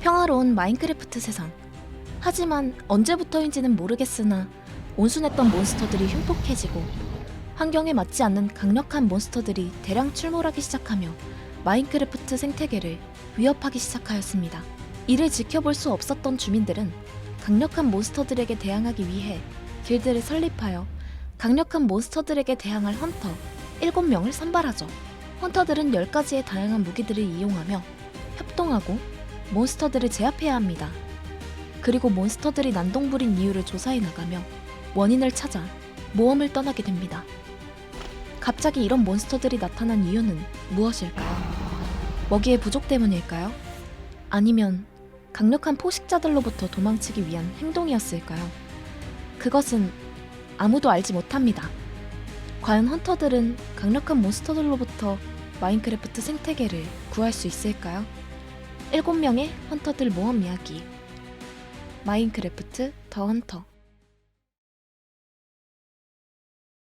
평화로운 마인크래프트 세상. 하지만 언제부터인지는 모르겠으나 온순했던 몬스터들이 흉폭해지고 환경에 맞지 않는 강력한 몬스터들이 대량 출몰하기 시작하며 마인크래프트 생태계를 위협하기 시작하였습니다. 이를 지켜볼 수 없었던 주민들은 강력한 몬스터들에게 대항하기 위해 길드를 설립하여 강력한 몬스터들에게 대항할 헌터 7명을 선발하죠. 헌터들은 10가지의 다양한 무기들을 이용하며 협동하고 몬스터들을 제압해야 합니다. 그리고 몬스터들이 난동부린 이유를 조사해 나가며 원인을 찾아 모험을 떠나게 됩니다. 갑자기 이런 몬스터들이 나타난 이유는 무엇일까요? 먹이의 부족 때문일까요? 아니면 강력한 포식자들로부터 도망치기 위한 행동이었을까요? 그것은 아무도 알지 못합니다. 과연 헌터들은 강력한 몬스터들로부터 마인크래프트 생태계를 구할 수 있을까요? 7명의 헌터들 모험 이야기. 마인크래프트 더 헌터